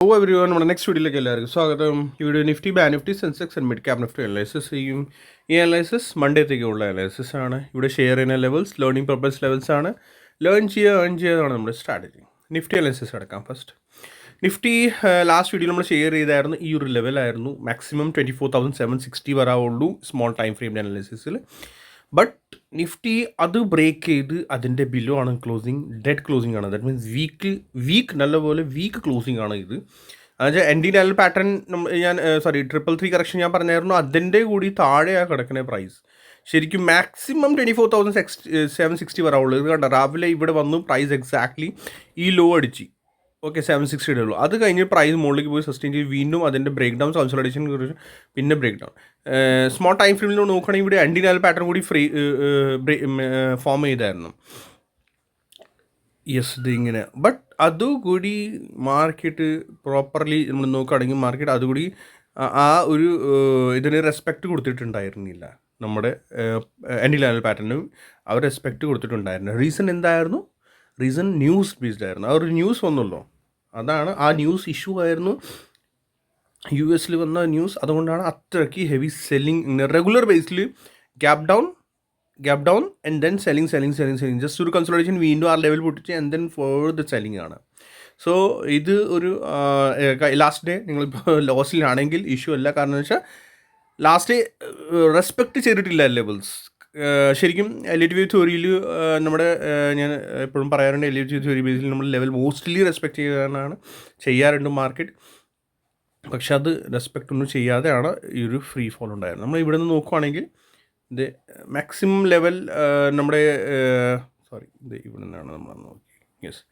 ഓ one നമ്മുടെ next വീഡിയോയിലേക്ക് എല്ലാവർക്കും സ്വാഗതം. ഈ വീഡിയോ നിഫ്റ്റി ബാ Nifty Sensex and mid cap Nifty analysis ചെയ്യും. ഈ അനലൈസിസ് മൺഡേത്തേക്കുള്ള അനലൈസിസ് ആണ്. ഇവിടെ ഷെയർ ചെയ്യുന്ന ലെവൽസ് ലേണിംഗ് പർപ്പസ് ലെവൽസ് ആണ്. ലേൺ ചെയ്യുക ഏൺ ചെയ്യുകയാണ് നമ്മുടെ സ്ട്രാറ്റജി നിഫ്റ്റി അനലൈസിസ് അടക്കാം ഫസ്റ്റ് നിഫ്റ്റി ലാസ്റ്റ് വീഡിയോ നമ്മൾ ഷെയർ ചെയ്തായിരുന്നു ഈ ഒരു ലെവലായിരുന്നു maximum twenty four thousand seven sixty വരാവുള്ളൂ small time ഫ്രെയിമിന്റെ അനലൈസിസിൽ ബട്ട് നിഫ്റ്റി അത് ബ്രേക്ക് ചെയ്ത് അതിന്റെ ബിലോ ആണ് ക്ലോസിങ് ഡെഡ് ക്ലോസിംഗ് ആണ്. ദാറ്റ് മീൻസ് വീക്ക് വീക്ക് നല്ലപോലെ വീക്ക് ക്ലോസിംഗ് ആണ് ഇത്. എന്നുവെച്ചാൽ എൻ ഡി ലെവൽ പാറ്റേൺ ഞാൻ സോറി ട്രിപ്പിൾ ത്രീ കറക്ഷൻ ഞാൻ പറഞ്ഞായിരുന്നു. അതിന്റെ കൂടി താഴെയാണ് കിടക്കുന്ന പ്രൈസ് ശരിക്കും maximum twenty four thousand six seven sixty വരാവുള്ളൂ ഇത് കണ്ട? രാവിലെ ഇവിടെ വന്നു പ്രൈസ് എക്സാക്ട്ലി ഈ ലോ അടിച്ച്. ഓക്കെ സെവൻ സിക്സ്റ്റിയുടെ ഉള്ളൂ. അത് കഴിഞ്ഞ് പ്രൈസ് മുകളിലേക്ക് പോയി സസ്റ്റെയിൻ ചെയ്ത് വീണ്ടും അതിന്റെ ബ്രേക്ക് ഡൗൺ കൺസൾട്ടേഷൻ കുറിച്ച് പിന്നെ ബ്രേക്ക് ഡൗൺ സ്മോൾ ടൈം ഫ്രെയിമിൽ നോക്കുകയാണെങ്കിൽ ഇവിടെ അൻഡിനാൽ പാറ്റേൺ കൂടി ഫ്രീ ഫോം ചെയ്തായിരുന്നു. യെസ് ഇത് ഇങ്ങനെ. ബട്ട് അതുകൂടി മാർക്കറ്റ് പ്രോപ്പർലി നമ്മൾ നോക്കുകയാണെങ്കിൽ മാർക്കറ്റ് അതുകൂടി ആ- ഒരു ഇതിന് റെസ്പെക്റ്റ് കൊടുത്തിട്ടുണ്ടായിരുന്നില്ല. നമ്മുടെ എൻഡി ലെവൽ പാറ്റേണിന് അവർ റെസ്പെക്റ്റ് കൊടുത്തിട്ടുണ്ടായിരുന്നു. റീസൺ എന്തായിരുന്നു? റീസൺ ന്യൂസ് ബേസ്ഡ് ആയിരുന്നു. ആ ഒരു ന്യൂസ് വന്നല്ലോ അതാണ് ആ ന്യൂസ് ഇഷ്യൂ ആയിരുന്നു. യു എസിൽ വന്ന ന്യൂസ് അതുകൊണ്ടാണ് അത്രയ്ക്ക് heavy selling regular Basil gap down gap down and then selling selling selling selling just ഒരു കൺസൾട്ടേഷൻ വീണ്ടും ആ ലെവൽ പൊട്ടിച്ച് and then for the selling ആണ്. സോ ഇത് ഒരു ലാസ്റ്റ് ഡേ നിങ്ങളിപ്പോൾ ലോസിലാണെങ്കിൽ ഇഷ്യൂ അല്ല. കാരണം വെച്ചാൽ ലാസ്റ്റ് ഡേ റെസ്പെക്റ്റ് ചെയ്തിട്ടില്ല ലെവൽസ് ശരിക്കും എലിറ്റ് വ്യൂ തിയറിയിൽ നമ്മുടെ ഞാൻ എപ്പോഴും പറയാറുണ്ട് എലിറ്റ് വ്യൂ തിയറി ബേസിൽ നമ്മൾ ലെവൽ മോസ്റ്റ്ലി റെസ്പെക്ട് ചെയ്യാനാണ് ചെയ്യാറുണ്ട് മാർക്കറ്റ് പക്ഷെ അത് റെസ്പെക്റ്റ് ഒന്നും ചെയ്യാതെയാണ് ഈ ഒരു ഫ്രീ ഫോൾ ഉണ്ടായിരുന്നത് നമ്മൾ ഇവിടെ നിന്ന് നോക്കുവാണെങ്കിൽ ഇത് മാക്സിമം ലെവൽ നമ്മുടെ സോറി ഇത് ഇവിടെ നിന്നാണ് നമ്മൾ നോക്കി. യെസ്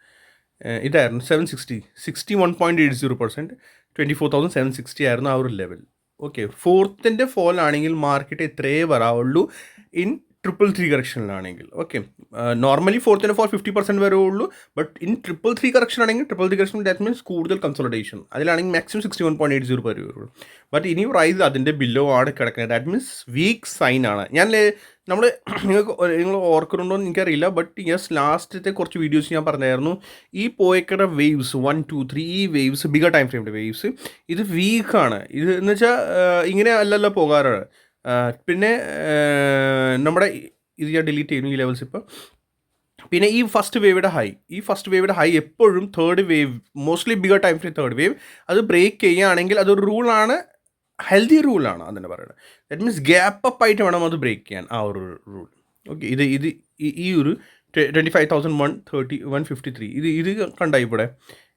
ഇതായിരുന്നു seven sixty sixty one point eight zero percent twenty four thousand seven sixty ആയിരുന്നു ആ ഒരു ലെവൽ ഓക്കെ ഫോർത്തിന്റെ ഫോൾ ആണെങ്കിൽ മാർക്കറ്റ് ഇത്രയേ വരാവുള്ളൂ. ഇൻ ട്രിപ്പിൾ ത്രീ കറക്ഷനിലാണെങ്കിൽ. ഓക്കെ. നോർമലി ഫോർത്തിന്റെ ഫോർ ഫിഫ്റ്റി പെർസെന്റ് വരെ ഉള്ളൂ. But in triple three correction ആണെങ്കിൽ triple three correction that means കൂടുതൽ consolidation അതിലാണെങ്കിൽ maximum sixty one point eight zero വരെ വരുള്ളൂ. ബട്ട് ഇനി പ്രൈസ് അതിന്റെ ബില്ലോ ആണ് കിടക്കുന്നത്. ദാറ്റ് മീൻസ് വീക്ക് സൈൻ ആണ്. ഞാൻ നമ്മൾ നിങ്ങൾക്ക് നിങ്ങൾ ഓർക്കുന്നുണ്ടോ എന്ന് എനിക്കറിയില്ല. ബട്ട് യെസ് ലാസ്റ്റത്തെ കുറച്ച് വീഡിയോസ് ഞാൻ പറഞ്ഞായിരുന്നു. ഈ പോയക്കട വേവ്സ് വൺ ടു ത്രീ ഈ വേവ്സ് ബിഗർ ടൈം ഫ്രെയിമിന്റെ വേവ്സ് ഇത് വീക്കാണ് ഇത് എന്ന് വെച്ചാൽ ഇങ്ങനെ അല്ലല്ലോ പോകാറുള്ളത് പിന്നെ നമ്മുടെ ഇത് ഞാൻ ഡിലീറ്റ് ചെയ്യുന്നു ഈ ലെവൽസ് ഇപ്പോൾ പിന്നെ ഈ ഫസ്റ്റ് വേവിയുടെ ഹൈ ഈ ഫസ്റ്റ് വേവിയുടെ ഹൈ എപ്പോഴും third wave mostly bigger time frame third wave അത് ബ്രേക്ക് ചെയ്യുകയാണെങ്കിൽ അതൊരു റൂളാണ് ഹെൽത്തി റൂളാണ് അതിനെ പറയുന്നത് ദാറ്റ് മീൻസ് ഗ്യാപ്പ് അപ്പ് ആയിട്ട് വേണം അത് ബ്രേക്ക് ചെയ്യാൻ ആ ഒരു റൂൾ ഓക്കെ ഇത് ഇത് ഈ- ഒരു twenty five thousand one thirty one fifty three ഇത് ഇത് കണ്ടായി ഇവിടെ.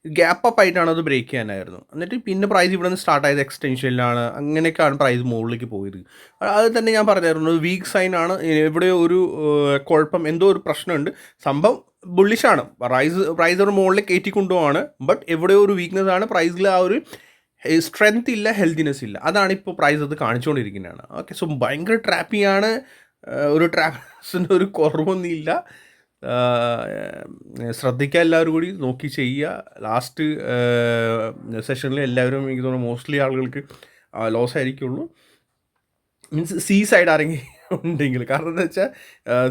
ഗ്യാപ്പ് അപ്പ് ആയിട്ടാണ് അത് ബ്രേക്ക് ചെയ്യാനായിരുന്നു. എന്നിട്ട് പിന്നെ പ്രൈസ് ഇവിടെ നിന്ന് സ്റ്റാർട്ട് ആയത് എക്സ്റ്റൻഷനിലാണ് അങ്ങനെയൊക്കെയാണ് പ്രൈസ് മുകളിലേക്ക് പോയത്. അത് തന്നെ ഞാൻ പറഞ്ഞായിരുന്നു. വീക്ക് സൈൻ ആണ്. ഇവിടെ ഒരു കുഴപ്പം എന്തോ ഒരു പ്രശ്നമുണ്ട്. സംഭവം ബുള്ളിഷാണ് പ്രൈസ് പ്രൈസ് ഒരു മുകളിലേക്ക് കയറ്റിക്കൊണ്ടുപോവാണ് ബട്ട് എവിടെയോ ഒരു വീക്ക്നെസ് ആണ്. പ്രൈസിൽ ആ ഒരു സ്ട്രെങ്ത് ഇല്ല ഹെൽത്തിനെസ് ഇല്ല. അതാണ് ഇപ്പോൾ പ്രൈസ് അത് കാണിച്ചുകൊണ്ടിരിക്കുന്നതാണ് ഓക്കെ സോ ഭയങ്കര ട്രാപ്പിംഗ് ആണ്. ഒരു ട്രാപ്സിന്റെ ഒരു കുറവൊന്നുമില്ല. ശ്രദ്ധിക്കുക എല്ലാവരും കൂടി നോക്കി ചെയ്യുക. ലാസ്റ്റ് സെഷനിൽ എല്ലാവരും എനിക്ക് തോന്നുന്നു മോസ്റ്റ്ലി ആളുകൾക്ക് ലോസ് ആയിരിക്കുള്ളൂ. മീൻസ് സീ സൈഡ് ആരെങ്കിലും ഉണ്ടെങ്കിൽ. കാരണം എന്താ വെച്ചാൽ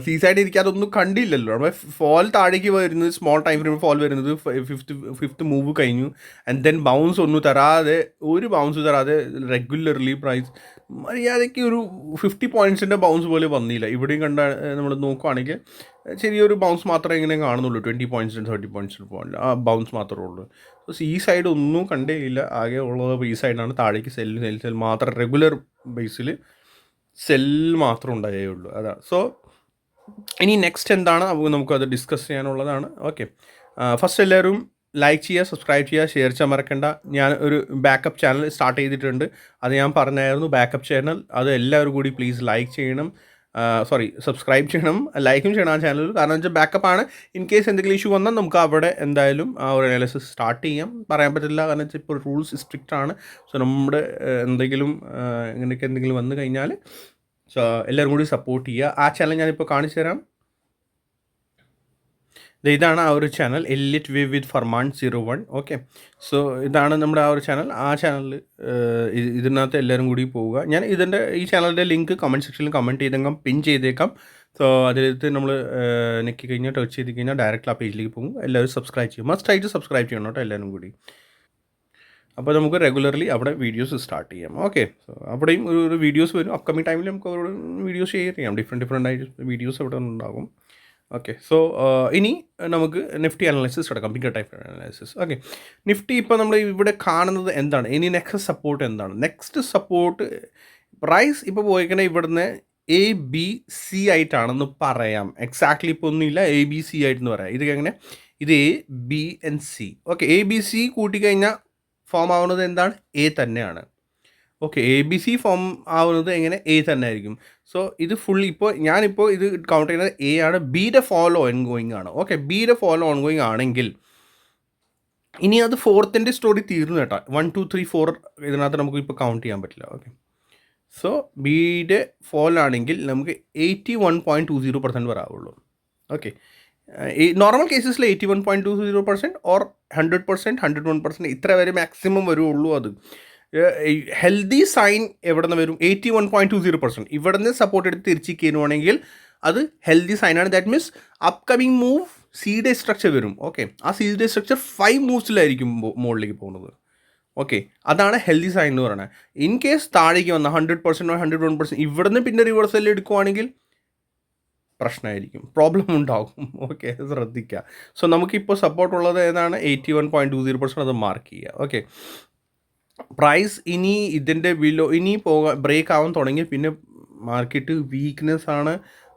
സീ സൈഡ് എനിക്ക് അതൊന്നും കണ്ടില്ലല്ലോ. നമ്മൾ ഫോൾ താഴേക്ക് വരുന്നത് സ്മോൾ ടൈം ഫ്രെയിം ഫോൾ വരുന്നത് ഫിഫ്ത്ത് ഫിഫ്ത്ത് മൂവ് കഴിഞ്ഞു. ആൻഡ് ദെൻ ബൗൺസ് ഒന്നും തരാതെ ഒരു ബൗൺസ് തരാതെ റെഗുലർലി പ്രൈസ് മര്യാദയ്ക്ക് ഒരു ഫിഫ്റ്റി പോയിൻസിന്റെ ബൗൺസ് പോലെ വന്നില്ല. ഇവിടെയും കണ്ട നമ്മൾ നോക്കുവാണെങ്കിൽ ചെറിയൊരു ബൗൺസ് മാത്രമേ ഇങ്ങനെ കാണുന്നുള്ളൂ. ട്വന്റി പോയിന്റ്സിന് തേർട്ടി പോയിന്റ്സിന് പോകാനില്ല ആ ബൗൺസ് മാത്രമേ ഉള്ളൂ. സോ ഈ സൈഡ് ഒന്നും കണ്ടേ ഇല്ല. ആകെ ഉള്ളത് ഈ സൈഡാണ് താഴേക്ക് സെല്ല് സെൽ സെൽ മാത്രം റെഗുലർ ബേസിൽ സെൽ മാത്രം ഉണ്ടായേ ഉള്ളൂ അതാ സോ ഇനി നെക്സ്റ്റ് എന്താണ്? അപ്പോൾ നമുക്കത് ഡിസ്കസ് ചെയ്യാനുള്ളതാണ്. ഓക്കെ ഫസ്റ്റ് എല്ലാവരും ലൈക്ക് ചെയ്യുക സബ്സ്ക്രൈബ് ചെയ്യുക ഷെയർ ചെയ്യാൻ മറക്കണ്ട. ഞാൻ ഒരു ബാക്കപ്പ് ചാനൽ സ്റ്റാർട്ട് ചെയ്തിട്ടുണ്ട്. അത് ഞാൻ പറഞ്ഞായിരുന്നു ബാക്കപ്പ് ചാനൽ അത് എല്ലാവരും കൂടി പ്ലീസ് ലൈക്ക് ചെയ്യണം. സോറി സബ്സ്ക്രൈബ് ചെയ്യണം ലൈക്കും ചെയ്യണം ആ ചാനലിൽ കാരണം വെച്ചാൽ ബാക്കപ്പ് ആണ്. ഇൻ കേസ് എന്തെങ്കിലും ഇഷ്യൂ വന്നാൽ നമുക്ക് അവിടെ എന്തായാലും ആ ഒരു അനാലിസിസ് സ്റ്റാർട്ട് ചെയ്യാം. പറയാൻ പറ്റില്ല കാരണം വെച്ചാൽ ഇപ്പോൾ റൂൾസ് സ്ട്രിക്റ്റ് ആണ്. സോ നമ്മുടെ എന്തെങ്കിലും ഇങ്ങനെയൊക്കെ എന്തെങ്കിലും വന്നു കഴിഞ്ഞാൽ സോ എല്ലാവരും കൂടി സപ്പോർട്ട് ചെയ്യുക. ആ ചാനൽ ഞാനിപ്പോൾ കാണിച്ചു തരാം. ഇതാണ് ആ ഒരു channel elite V with Farman zero one okay so ഇതാണ് നമ്മുടെ ആ ഒരു ചാനൽ ആ ചാനലിൽ ഇതിനകത്ത് എല്ലാവരും കൂടി പോവുക. ഞാൻ ഇതിന്റെ ഈ ചാനലിന്റെ ലിങ്ക് കമന്റ് സെക്ഷനിൽ കമന്റ് ചെയ്തേക്കാം പിൻ ചെയ്തേക്കാം. സോ അതിലത്ത് നമ്മൾ നെക്കി കഴിഞ്ഞാൽ ടച്ച് ചെയ്ത് കഴിഞ്ഞാൽ ഡയറക്റ്റ് ആ പേജിലേക്ക് പോകും. എല്ലാവരും സബ്സ്ക്രൈബ് ചെയ്യും. മസ്റ്റ് ആയിട്ട് സബ്സ്ക്രൈബ് ചെയ്യണം കേട്ടോ എല്ലാവരും കൂടി. അപ്പോൾ നമുക്ക് റെഗുലർലി അവിടെ വീഡിയോസ് സ്റ്റാർട്ട് ചെയ്യാം. ഓക്കെ സോ അവിടെയും ഒരു വീഡിയോസ് വരും. അപ്കമിങ് ടൈമിൽ നമുക്ക് അവരോട് വീഡിയോസ് ഷെയർ ചെയ്യാം. ഡിഫറെന്റ് ഡിഫറെന്റ് ആയിട്ട് വീഡിയോസ് അവിടെ ഉണ്ടാകും. ഓക്കെ സോ ഇനി നമുക്ക് നിഫ്റ്റി അനാലിസിസ് എടുക്കാം. Big type analysis okay Nifty ഇപ്പോൾ നമ്മൾ ഇവിടെ കാണുന്നത് എന്താണ്? ഇനി നെക്സ്റ്റ് സപ്പോർട്ട് എന്താണ്? നെക്സ്റ്റ് സപ്പോർട്ട് പ്രൈസ് ഇപ്പോൾ പോയിക്കണേ ഇവിടുന്ന് എ ബി സി ആയിട്ടാണെന്ന് പറയാം. എക്സാക്ട്ലി ഇപ്പോൾ ഒന്നുമില്ല. എ ബി സി ആയിട്ടെന്ന് പറയാം. ഇത് എങ്ങനെ? ഇത് A B and C okay A B C കൂട്ടിക്കഴിഞ്ഞാൽ form ആവുന്നത് എന്താണ്? എ തന്നെയാണ്. Okay A B C form ആവുന്നത് എങ്ങനെ? എ തന്നെ ആയിരിക്കും സോ ഇത് ഫുൾ ഇപ്പോൾ ഞാനിപ്പോൾ ഇത് കൗണ്ട് ചെയ്യുന്നത് എ ആണ്. ബിയുടെ ഫോളോ ഓൺ ഗോയിങ് ആണ്. ഓക്കെ ബിയുടെ ഫോളോ ഓൺ ഗോയിങ് ആണെങ്കിൽ ഇനി അത് ഫോർത്തിന്റെ സ്റ്റോറി തീർന്നു കേട്ടോ. വൺ ടു ത്രീ ഫോർ ഇതിനകത്ത് നമുക്ക് ഇപ്പോൾ കൗണ്ട് ചെയ്യാൻ പറ്റില്ല. ഓക്കെ സോ ബിയുടെ ഫോൾ ആണെങ്കിൽ നമുക്ക് eighty one point two zero percent വരാവുള്ളൂ okay normal കേസസിൽ eighty one point two zero percent or hundred percent hundred one percent ഇത്ര വരെ മാക്സിമം വരുള്ളൂ അത്. ഹെൽത്തി സൈൻ എവിടെ നിന്ന് വരും? Eighty one point two zero percent ഇവിടെ നിന്ന് സപ്പോർട്ട് എടുത്ത് തിരിച്ച് കയറുവാണെങ്കിൽ അത് healthy സൈനാണ് that means upcoming move C structure വരും. ഓക്കെ ആ സി ഡേ സ്ട്രക്ചർ ഫൈവ് മൂവ്സിലായിരിക്കും മുകളിലേക്ക് പോകുന്നത്. ഓക്കെ അതാണ് ഹെൽത്തി സൈൻ എന്ന് പറയുന്നത്. ഇൻ കേസ് താഴേക്ക് വന്ന hundred percent hundred one percent ഇവിടുന്ന് പിന്നെ റിവേഴ്സൽ എടുക്കുവാണെങ്കിൽ പ്രശ്നമായിരിക്കും. പ്രോബ്ലം ഉണ്ടാകും. ഓക്കെ ശ്രദ്ധിക്കുക. സോ നമുക്കിപ്പോൾ സപ്പോർട്ട് ഉള്ളത് ഏതാണ്? Eighty one point two zero percent അത് മാർക്ക് ചെയ്യുക. ഓക്കെ പ്രൈസ് ഇനി ഇതിന്റെ ബിലോ ഇനി പോകാൻ ബ്രേക്ക് ആവാൻ തുടങ്ങി പിന്നെ മാർക്കറ്റ് വീക്ക്നെസ് ആണ്.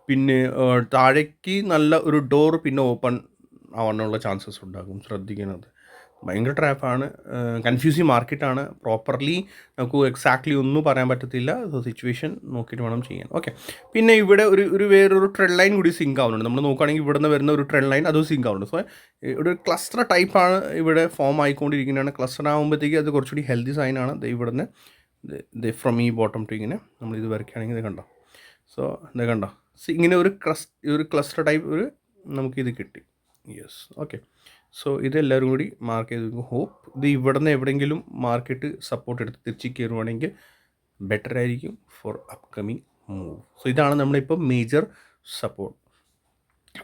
പിന്നെ താഴേക്ക് നല്ല ഒരു ഡോർ പിന്നെ ഓപ്പൺ ആവാനുള്ള ചാൻസസ് ഉണ്ടാകും ശ്രദ്ധിക്കുന്നത്. ഭയങ്കര ട്രാപ്പാണ്. കൺഫ്യൂസിങ് മാർക്കറ്റാണ് പ്രോപ്പർലി നമുക്ക് എക്സാക്ട്ലി ഒന്നും പറയാൻ പറ്റത്തില്ല. സോ സിറ്റുവേഷൻ നോക്കിയിട്ട് വേണം ചെയ്യാൻ. ഓക്കെ പിന്നെ ഇവിടെ ഒരു ഒരു വേറൊരു ട്രെൻഡ് ലൈൻ കൂടി സിങ്ക് ആവുന്നുണ്ട്. നമ്മൾ നോക്കുകയാണെങ്കിൽ ഇവിടെ നിന്ന് വരുന്ന ഒരു ട്രെൻഡ് ലൈൻ അതും സിങ്ക് ആവുന്നുണ്ട്. സോ ഇവിടെ ഒരു ക്ലസ്റ്റർ ടൈപ്പാണ് ഇവിടെ ഫോം ആയിക്കൊണ്ടിരിക്കുന്നതാണ്. ക്ലസ്റ്റർ ആകുമ്പോഴത്തേക്ക് അത് കുറച്ചുകൂടി ഹെൽത്തി സൈനാണ് ഇവിടെ നിന്ന് ഫ്രം ഈ ബോട്ടം ടു ഇങ്ങനെ നമ്മൾ ഇത് വരയ്ക്കുകയാണെങ്കിൽ ഇത് കണ്ടോ? സോ ഇത് കണ്ടോ? ഇങ്ങനെ ഒരു ക്ലസ് ഒരു ക്ലസ്റ്റർ ടൈപ്പ് ഒരു നമുക്കിത് കിട്ടി. യെസ് ഓക്കെ സോ ഇതെല്ലാവരും കൂടി മാർക്ക് ചെയ്ത് ഹോപ്പ് ഇത് ഇവിടെ നിന്ന് എവിടെയെങ്കിലും മാർക്കറ്റ് സപ്പോർട്ട് എടുത്ത് തിരിച്ച് കയറുവാണെങ്കിൽ ബെറ്റർ ആയിരിക്കും ഫോർ അപ്കമിങ് മൂവ് സോ ഇതാണ് നമ്മളിപ്പോൾ major support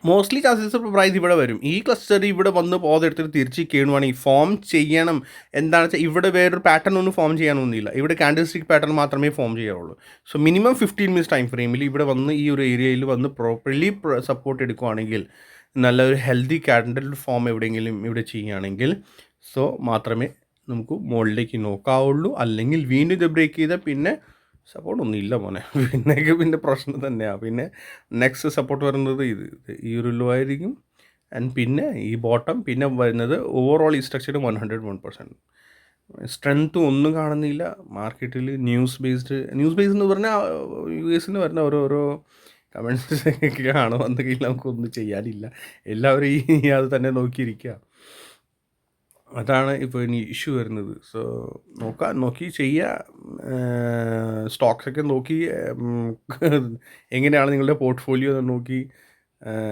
mostly chances price ഇവിടെ വരും. ഈ ക്ലസ്റ്റർ ഇവിടെ വന്ന് പോതെടുത്തിട്ട് തിരിച്ച് കീണുവാണെങ്കിൽ ഫോം ചെയ്യണം എന്താണെന്ന് വെച്ചാൽ ഇവിടെ വേറൊരു പാറ്റേൺ ഒന്നും ഫോം ചെയ്യാനൊന്നുമില്ല. ഇവിടെ കാൻഡിസ്റ്റിക് പാറ്റേൺ മാത്രമേ ഫോം ചെയ്യാറുള്ളൂ. So minimum fifteen minutes time ഫ്രെയിമിൽ ഇവിടെ വന്ന് ഈ ഒരു ഏരിയയിൽ വന്ന് പ്രോപ്പർലി സപ്പോർട്ട് എടുക്കുവാണെങ്കിൽ നല്ലൊരു ഹെൽത്തി കാൻഡിൽ ഫോം എവിടെയെങ്കിലും ഇവിടെ ചെയ്യുകയാണെങ്കിൽ സോ മാത്രമേ നമുക്ക് മുകളിലേക്ക് നോക്കാവുള്ളൂ. അല്ലെങ്കിൽ വീണ്ടും ഇത് ബ്രേക്ക് ചെയ്താൽ പിന്നെ സപ്പോർട്ട് ഒന്നും ഇല്ല മോനെ. പിന്നെ പിന്നെ പ്രശ്നം തന്നെയാണ് പിന്നെ നെക്സ്റ്റ് സപ്പോർട്ട് വരുന്നത് ഇത്. ഈ ഒരു ലോ ആയിരിക്കും. ആൻഡ് പിന്നെ ഈ ബോട്ടം പിന്നെ വരുന്നത് ഓവറോൾ ഈ structure one hundred one percent strength ഒന്നും കാണുന്നില്ല. മാർക്കറ്റിൽ ന്യൂസ് ബേസ്ഡ് ന്യൂസ് ബേസ്ഡ് എന്ന് പറഞ്ഞാൽ യു എസിന് വരുന്ന ഓരോരോ കമൻസ് ഒക്കെ വന്നെങ്കിൽ നമുക്കൊന്നും ചെയ്യാനില്ല. എല്ലാവരും ഈ അത് തന്നെ നോക്കിയിരിക്കുക. അതാണ് ഇപ്പോൾ ഇനി ഇഷ്യൂ വരുന്നത്. സോ നോക്കാം നോക്കി ചെയ്യുക സ്റ്റോക്സൊക്കെ നോക്കി എങ്ങനെയാണ് നിങ്ങളുടെ പോർട്ട്ഫോളിയോ നോക്കി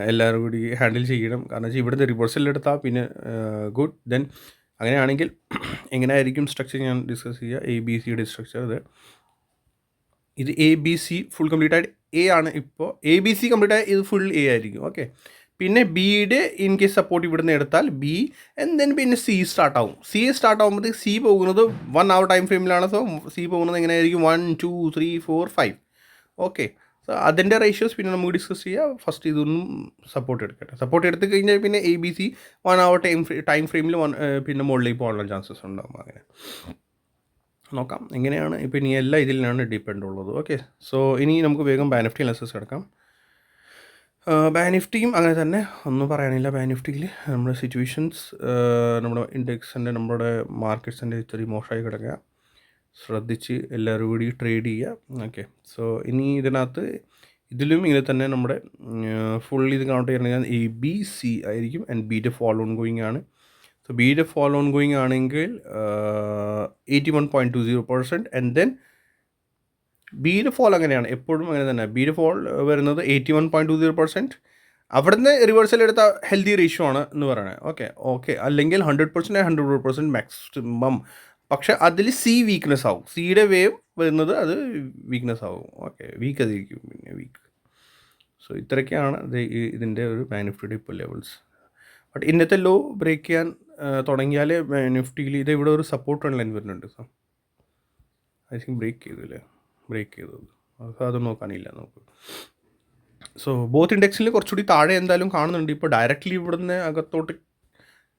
എല്ലാവരും കൂടി ഹാൻഡിൽ ചെയ്യണം. കാരണം വെച്ചാൽ റിപ്പോർട്ട്സ് എല്ലാം എടുത്താൽ പിന്നെ ഗുഡ് ദെൻ അങ്ങനെയാണെങ്കിൽ എങ്ങനെയായിരിക്കും സ്ട്രക്ചർ ഞാൻ ഡിസ്കസ് ചെയ്യുക എ ബി സിയുടെ സ്ട്രക്ചർ ഇത് ഇത് A B C full complete ആയിട്ട് എ ആണ് ഇപ്പോൾ എ ബി സി കംപ്ലീറ്റ് ആയി ഇത് ഫുൾ എ ആയിരിക്കും. ഓക്കെ പിന്നെ ബിയുടെ ഇൻ കേസ് സപ്പോർട്ട് ഇവിടുന്ന് എടുത്താൽ ബി ആൻഡ് ദെൻ പിന്നെ സി സ്റ്റാർട്ട് ആവും. സി സ്റ്റാർട്ട് ആകുമ്പോഴത്തേക്ക് സി പോകുന്നത് വൺ അവർ ടൈം ഫ്രെയിമിലാണ് സോ സി പോകുന്നത് എങ്ങനെയായിരിക്കും? One two three four five okay so അതിന്റെ റേഷ്യോസ് പിന്നെ നമുക്ക് ഡിസ്കസ് ചെയ്യാം. ഫസ്റ്റ് ഇതൊന്നും സപ്പോർട്ട് എടുക്കട്ടെ. സപ്പോർട്ട് എടുത്ത് കഴിഞ്ഞാൽ പിന്നെ A B C one hour time time ഫ്രെയിമിൽ വൺ പിന്നെ മുകളിലേക്ക് പോകാനുള്ള ചാൻസസ് ഉണ്ടാകും അങ്ങനെ. നോക്കാം. എങ്ങനെയാണ്? ഇപ്പോൾ ഇനി എല്ലാ ഇതിലാണ് ഡിപ്പെൻഡ് ഉള്ളത്. ഓക്കെ സോ ഇനി നമുക്ക് വേഗം ബാനിഫ്റ്റി അനാലിസിസ് കിടക്കാം. ബാനിഫ്റ്റിയും അങ്ങനെ തന്നെ. ഒന്നും പറയാനില്ല ബാനിഫ്റ്റിയിൽ നമ്മുടെ സിറ്റുവേഷൻസ് നമ്മുടെ ഇൻഡെക്സിന്റെ നമ്മുടെ മാർക്കറ്റ്സിന്റെ ഇത്തിരി മോശമായി കിടക്കുക. ശ്രദ്ധിച്ച് എല്ലാവരും കൂടി ട്രേഡ് ചെയ്യുക. ഓക്കെ സോ ഇനി ഇതിനകത്ത് ഇതിലും ഇങ്ങനെ തന്നെ നമ്മുടെ ഫുൾ ഇത് കൗണ്ട് ചെയ്യണമെങ്കിൽ എ ബി സി ആയിരിക്കും. And B follow on going ആണ്. സോ ബിയുടെ ഫോൾ ഓൺ ഗോയിങ് ആണെങ്കിൽ eighty one point two zero percent and then ബിയുടെ ഫോൾ അങ്ങനെയാണ്. എപ്പോഴും അങ്ങനെ തന്നെ. ബിയുടെ ഫോൾ വരുന്നത് eighty one point two zero percent അവിടുന്ന് റിവേഴ്സൽ എടുത്ത ഹെൽത്തി റേഷ്യോ ആണ് എന്ന് പറയുന്നത് ഓക്കെ ഓക്കെ അല്ലെങ്കിൽ hundred percent hundred percent maximum പക്ഷേ അതിൽ സി വീക്ക്നെസ് ആവും. സിയുടെ വേവ് വരുന്നത് അത് വീക്ക്നെസ് ആവും. ഓക്കെ വീക്ക് അതിരിക്കും പിന്നെ വീക്ക് സോ ഇത്രയൊക്കെയാണ് ഇത് ഇതിന്റെ ഒരു ബാനിഫിറ്റ് ഇപ്പോൾ ലെവൽസ് ബട്ട് ഇന്നത്തെ ലോ ബ്രേക്ക് ചെയ്യാൻ തുടങ്ങിയാൽ നിഫ്റ്റിയിൽ ഇത് ഇവിടെ ഒരു സപ്പോർട്ട് ലൈൻ വരുന്നുണ്ട് സോ ഐ തിങ്ക് ബ്രേക്ക് ചെയ്തു അല്ലേ ബ്രേക്ക് ചെയ്തത്. അത് അത് നോക്കാനില്ല നമുക്ക്. സോ ബോത്ത് ഇൻഡെക്സിൽ കുറച്ചുകൂടി താഴെ എന്തായാലും കാണുന്നുണ്ട്. ഇപ്പോൾ ഡയറക്റ്റ്ലി ഇവിടുന്ന് അകത്തോട്ട്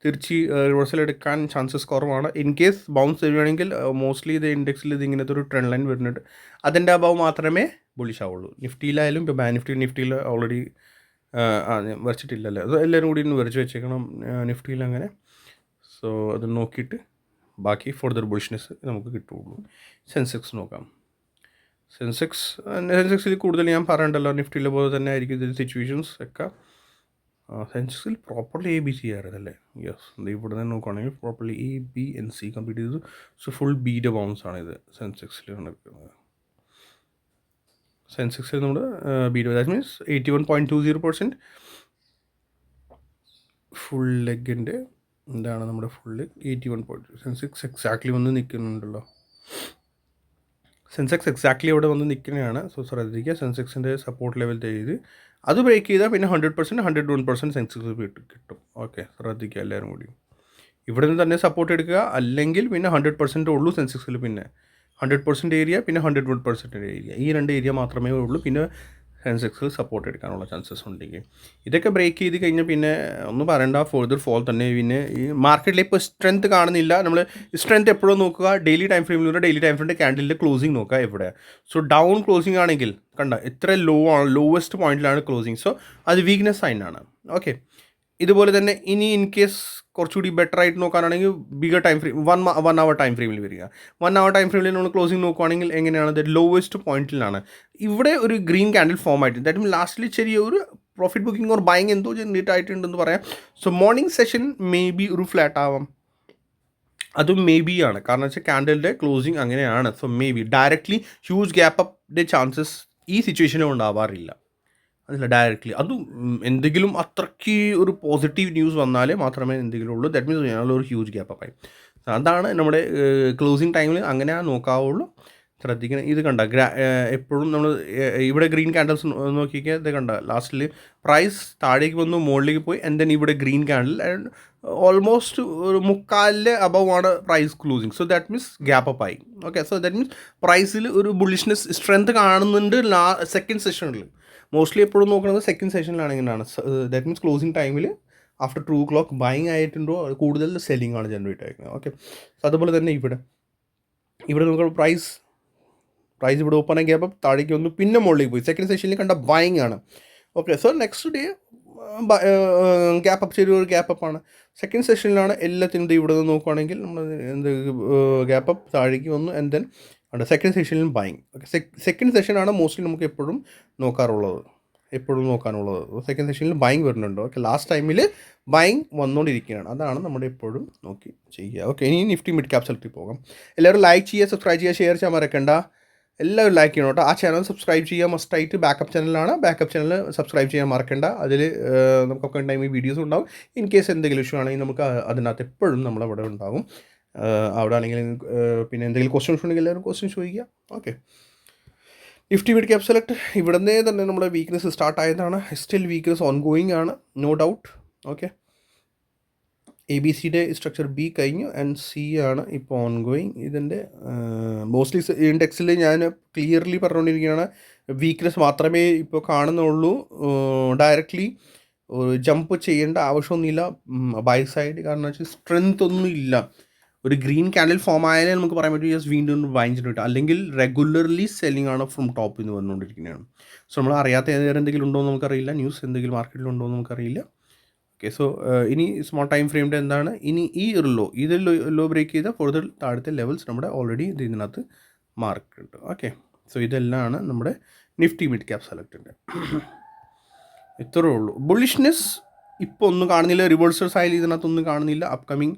തിരിച്ച് റിവേഴ്സൽ എടുക്കാൻ ചാൻസസ് കുറവാണ്. ഇൻ കേസ് ബൗൺസ് ചെയ്യുകയാണെങ്കിൽ മോസ്റ്റ്ലി ഇത് ഇൻഡെക്സിൽ ഇത് ഇങ്ങനത്തെ ഒരു ട്രെൻഡ് ലൈൻ വരുന്നുണ്ട്. അതിന്റെ അഭാവം മാത്രമേ ബുളിഷ് ആവുള്ളൂ. നിഫ്റ്റിയിലായാലും ഇപ്പോൾ ബാൻ നിഫ്റ്റി നിഫ്റ്റിയിൽ ഓൾറെഡി ആ വരച്ചിട്ടില്ലല്ലോ? അത് എല്ലാവരും കൂടി ഇന്ന് വരച്ച് വെച്ചേക്കണം നിഫ്റ്റിയിൽ അങ്ങനെ. സോ അത് നോക്കിയിട്ട് ബാക്കി ഫർദർ ബുളിഷ്നെസ് നമുക്ക് കിട്ടുള്ളൂ. സെൻസെക്സ് നോക്കാം. സെൻസെക്സ് സെൻസെക്സിൽ കൂടുതൽ ഞാൻ പറയണ്ടല്ലോ. നിഫ്റ്റിയിലെ പോലെ തന്നെ ആയിരിക്കും ഇതിന്റെ സിറ്റുവേഷൻസ് ഒക്കെ. സെൻസെക്സിൽ പ്രോപ്പർലി എ ബി സി ആയിരുന്നല്ലേ? യെസ് ഇവിടെ നിന്ന് നോക്കുകയാണെങ്കിൽ properly A B and C complete ചെയ്തു. സോ ഫുൾ ബീയുടെ ബൗൺസ് ആണ് ഇത് സെൻസെക്സിൽ നടക്കുന്നത്. സെൻസെക്സിൽ നമ്മൾ Bede that means eighty one point two zero percent full ലെഗിന്റെ എന്താണ് നമ്മുടെ full leg eighty one point Sensex exactly വന്ന് നിൽക്കുന്നുണ്ടല്ലോ സെൻസെക്സ് എക്സാക്ട്ലി അവിടെ വന്ന് നിൽക്കുന്നതാണ് സോ ശ്രദ്ധിക്കുക സെൻസെക്സിന്റെ സപ്പോർട്ട് ലെവൽ ചെയ്ത് അത് ബ്രേക്ക് ചെയ്താൽ പിന്നെ hundred percent hundred one percent Sensex കിട്ടും. ഓക്കെ ശ്രദ്ധിക്കുക എല്ലാവരും കൂടി. ഇവിടെ നിന്ന് തന്നെ സപ്പോർട്ട് എടുക്കുക. അല്ലെങ്കിൽ പിന്നെ ഹൺഡ്രഡ് പെർസെന്റ് ഉള്ളൂ സെൻസെക്സിൽ പിന്നെ. ഹൺഡ്രഡ് പെർസെന്റ് ഏരിയ പിന്നെ ഹൺഡ്രഡ് വൺ പെർസെന്റ് ഏരിയ ഈ രണ്ട് ഏരിയ മാത്രമേ ഉള്ളൂ. പിന്നെ സെൻസെക്സ് സപ്പോർട്ട് എടുക്കാനുള്ള ചാൻസസ് ഉണ്ടെങ്കിൽ. ഇതൊക്കെ ബ്രേക്ക് ചെയ്ത് കഴിഞ്ഞാൽ പിന്നെ ഒന്നും പറയണ്ട ഫോർദർ ഫോൾ തന്നെ. പിന്നെ ഈ മാർക്കറ്റിൽ ഇപ്പോൾ സ്ട്രെങ്ത് കാണുന്നില്ല. നമ്മൾ സ്ട്രെങ്ത് എപ്പോഴും നോക്കുക. ഡെയിലി ടൈം ഫ്രെയിമിലൂടെ ഡെയിലി ടൈം ഫ്രെയിമിന്റെ ക്യാൻഡലിന്റെ ക്ലോസിങ് നോക്കുക എവിടെ. സോ ഡൗൺ ക്ലോസിങ് ആണെങ്കിൽ കണ്ട എത്ര ലോ ആണ് ലോവസ്റ്റ് പോയിന്റിലാണ് ക്ലോസിങ് സോ അത് വീക്ക്നെസ് സൈൻ ആണ്. ഓക്കെ ഇതുപോലെ തന്നെ ഇനി ഇൻ കേസ് കുറച്ചുകൂടി ബെറ്റർ ആയിട്ട് നോക്കാനാണെങ്കിൽ bigger time frame one one hour time ഫ്രെയിമിൽ വരിക. വൺ അവർ ടൈം ഫ്രെയിമിൽ നമ്മൾ ക്ലോസിംഗ് നോക്കുകയാണെങ്കിൽ എങ്ങനെയാണ്? ദ ലോവസ്റ്റ് പോയിന്റിലാണ് ഇവിടെ ഒരു ഗ്രീൻ ക്യാൻഡിൽ ഫോം ആയിട്ട് ദാറ്റ് മീൻ ലാസ്റ്റിൽ ചെറിയ ഒരു പ്രോഫിറ്റ് ബുക്കിംഗ് ഓർ ബൈങ് എന്തോ ജനറേറ്റ് ആയിട്ടുണ്ടെന്ന് പറയാം. So morning session may be ഒരു ഫ്ലാറ്റ് ആവാം. അതും മേ ബി ആണ്. കാരണം വെച്ചാൽ ക്യാൻഡലിന്റെ ക്ലോസിങ് അങ്ങനെയാണ്. So may be directly huge gap അപ്പിന്റെ chances ഈ സിറ്റുവേഷനിൽ ഉണ്ടാവാറില്ല. അതില്ല ഡയറക്റ്റ്ലി അതും എന്തെങ്കിലും അത്രയ്ക്ക് ഒരു പോസിറ്റീവ് ന്യൂസ് വന്നാലേ മാത്രമേ എന്തെങ്കിലും ഉള്ളൂ ദാറ്റ് മീൻസ് ഞങ്ങളൊരു ഹ്യൂജ് ഗ്യാപ്പ് ആയി. അതാണ് നമ്മുടെ ക്ലോസിങ് ടൈമിൽ അങ്ങനെ നോക്കാവുള്ളൂ. ശ്രദ്ധിക്കണം. ഇത് കണ്ട ഗ്രാ എപ്പോഴും നമ്മൾ ഇവിടെ ഗ്രീൻ ക്യാൻഡിൽസ് നോക്കിക്കുക ഇത് കണ്ട ലാസ്റ്റിൽ പ്രൈസ് താഴേക്ക് വന്നു മുകളിലേക്ക് പോയി ആൻഡ് ദെൻ ഇവിടെ ഗ്രീൻ ക്യാൻഡിൽ ആൻഡ് ഓൾമോസ്റ്റ് ഒരു മുക്കാലിലെ അബവ് ആണ് price closing so that means gap up ആയി. ഓക്കെ സോ ദാറ്റ് മീൻസ് പ്രൈസിൽ ഒരു ബുള്ളിഷ്നെസ് സ്ട്രെങ്ത് കാണുന്നുണ്ട് ലാ സെക്കൻഡ് സെഷനിൽ മോസ്റ്റ്ലി എപ്പോഴും നോക്കുന്നത് സെക്കൻഡ് സെഷനിലാണ് ഇങ്ങനെയാണ്. ദാറ്റ് മീൻസ് ക്ലോസിങ് ടൈമിൽ ആഫ്റ്റർ ടു ക്ലോക്ക് ബൈങ് ആയിട്ടുണ്ടോ കൂടുതൽ സെല്ലിംഗ് ആണ് ജനറേറ്റ് ആയിരിക്കുന്നത് ഓക്കെ സോ അതുപോലെ തന്നെ ഇവിടെ. ഇവിടെ നമുക്ക് പ്രൈസ് പ്രൈസ് ഇവിടെ ഓപ്പൺ ആക്കിയപ്പോൾ താഴേക്ക് വന്നു പിന്നെ മുകളിലേക്ക് പോയി. സെക്കൻഡ് സെഷനിൽ കണ്ട ബൈങ് ആണ്. Okay so next day gap up ചെറിയൊരു ഗ്യാപ്പ് അപ്പ് ആണ്. സെക്കൻഡ് സെഷനിലാണ് എല്ലാത്തിനും ഇവിടെ നിന്ന് നോക്കുകയാണെങ്കിൽ നമ്മൾ എന്ത് ഗ്യാപ്പ് അപ്പ് താഴേക്ക് വന്നു. ആൻഡ് ദെൻ ഉണ്ട് സെക്കൻഡ് സെഷനിലും ബൈങ് ഓക്കെ സെക്കൻഡ് സെഷനാണ് മോസ്റ്റ്ലി നമുക്ക് എപ്പോഴും നോക്കാറുള്ളത്. എപ്പോഴും നോക്കാനുള്ളത്. സെക്കൻഡ് സെഷനിൽ ബൈങ് വരുന്നുണ്ട്. ഓക്കെ ലാസ്റ്റ് ടൈമിൽ ബൈങ് വന്നുകൊണ്ടിരിക്കുകയാണ് അതാണ് നമ്മുടെ എപ്പോഴും നോക്കി ചെയ്യുക. ഓക്കെ ഇനി നിഫ്റ്റി മിഡ് ക്യാപ് സെലക്ട് പോകാം. എല്ലാവരും ലൈക്ക് ചെയ്യുക സബ്സ്ക്രൈബ് ചെയ്യുക ഷെയർ ചെയ്യാൻ മറക്കണ്ട. എല്ലാവരും ലൈക്ക് ചെയ്യണം കേട്ടോ. ആ ചാനൽ സബ്സ്ക്രൈബ് ചെയ്യുക മസ്റ്റായിട്ട് ബാക്കപ്പ് ചാനലാണ് ബാക്കപ്പ് ചാനൽ സബ്സ്ക്രൈബ് ചെയ്യാൻ മറക്കണ്ട. അതിൽ നമുക്കൊക്കെ ടൈം വീഡിയോസ് ഉണ്ടാവും. ഇൻ കേസ് എന്തെങ്കിലും ഇഷ്യൂ ആണെങ്കിൽ നമുക്ക് അതിനകത്ത് എപ്പോഴും നമ്മളവിടെ ഉണ്ടാകും അവിടെ ആണെങ്കിൽ പിന്നെ എന്തെങ്കിലും ക്വസ്റ്റ്യൻസ് ഉണ്ടെങ്കിൽ എല്ലാവരും ക്വസ്റ്റ്യൻ ചോദിക്കുക. Okay Nifty mid cap select ഇവിടുന്നേ തന്നെ നമ്മുടെ വീക്ക്നെസ് സ്റ്റാർട്ട് ആയതാണ്. സ്റ്റിൽ വീക്ക്നെസ് ഓൺ ഗോയിങ് ആണ് no doubt okay A B സിയുടെ സ്ട്രക്ചർ ബി കഴിഞ്ഞു ആൻഡ് സി ആണ് ഇപ്പോൾ ഓൺ ഗോയിങ് ഇതിന്റെ മോസ്റ്റ്ലി ഇൻഡെക്സിൽ ഞാൻ ക്ലിയർലി പറഞ്ഞുകൊണ്ടിരിക്കുകയാണ്. വീക്ക്നെസ് മാത്രമേ ഇപ്പോൾ കാണുന്നുള്ളൂ. ഡയറക്റ്റ്ലി ജമ്പ് ചെയ്യേണ്ട ആവശ്യമൊന്നുമില്ല. ബൈ സൈഡ് കാരണം വെച്ചാൽ സ്ട്രെങ്ത് ഒന്നും ഇല്ല ഒരു ഗ്രീൻ കാൻഡിൽ ഫോം ആയാലേ നമുക്ക് പറയാൻ പറ്റും ജസ്റ്റ് വീണ്ടും വാങ്ങിച്ചിട്ട് കിട്ടും. അല്ലെങ്കിൽ റെഗുലർലി സെല്ലിംഗ് ആണ് ഫ്രം ടോപ്പ് നിന്ന് വന്നുകൊണ്ടിരിക്കുന്നതാണ്. സോ നമ്മൾ അറിയാത്ത ഏതെങ്കിലും എന്തെങ്കിലും ഉണ്ടോ എന്ന് നമുക്കറിയില്ല. ന്യൂസ് എന്തെങ്കിലും മാർക്കറ്റിൽ ഉണ്ടോ എന്ന് നമുക്കറിയില്ല. ഓക്കെ സോ ഇനി സ്മോൾ ടൈം ഫ്രെയിമിന്റെ എന്താണ്? ഇനി ഈ ഒരു ലോ ഇത് ലോ ബ്രേക്ക് ചെയ്ത കൂടുതൽ താഴത്തെ ലെവൽസ് നമ്മുടെ ഓൾറെഡി ഇതിനകത്ത് മാർക്ക് ഉണ്ട് ഓക്കെ സോ ഇതെല്ലാമാണ് നമ്മുടെ നിഫ്റ്റി മിഡ് ക്യാപ് സെലക്ടിന്റെ ഇത്രേ ഉള്ളൂ. ബുള്ളിഷ്നെസ് ഇപ്പോൾ ഒന്നും കാണുന്നില്ല. റിവേഴ്സൽസ് ആയാലും ഇതിനകത്തൊന്നും കാണുന്നില്ല. അപ്കമിങ്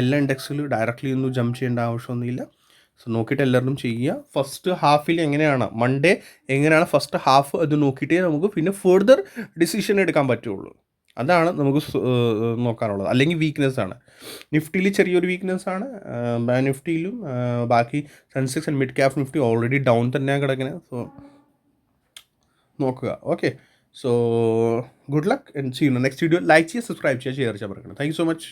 എല്ലാ ഇൻഡെക്സിലും ഡയറക്റ്റ്ലി ഒന്നും ജംപ് ചെയ്യേണ്ട ആവശ്യമൊന്നുമില്ല. സോ നോക്കിയിട്ട് എല്ലാവരും ചെയ്യുക. ഫസ്റ്റ് ഹാഫിൽ എങ്ങനെയാണ്? മൺഡേ എങ്ങനെയാണ് ഫസ്റ്റ് ഹാഫ് അത് നോക്കിയിട്ടേ നമുക്ക് പിന്നെ ഫെർദർ ഡിസിഷൻ എടുക്കാൻ പറ്റുള്ളൂ. അതാണ് നമുക്ക് നോക്കാനുള്ളത്. അല്ലെങ്കിൽ വീക്ക്നെസ് ആണ്. നിഫ്റ്റിയിൽ ചെറിയൊരു വീക്ക്നെസ് ആണ്. നിഫ്റ്റിയിലും ബാക്കി Sensex and mid cap Nifty already down തന്നെയാണ് കിടക്കുന്നത് സോ നോക്കുക. Okay so good luck and see you next video like ചെയ്യുക സബ്സ്ക്രൈബ് ചെയ്യുക ഷെയർ ചെയ്യാൻ മറക്കണം താങ്ക് യു സോ മച്ച്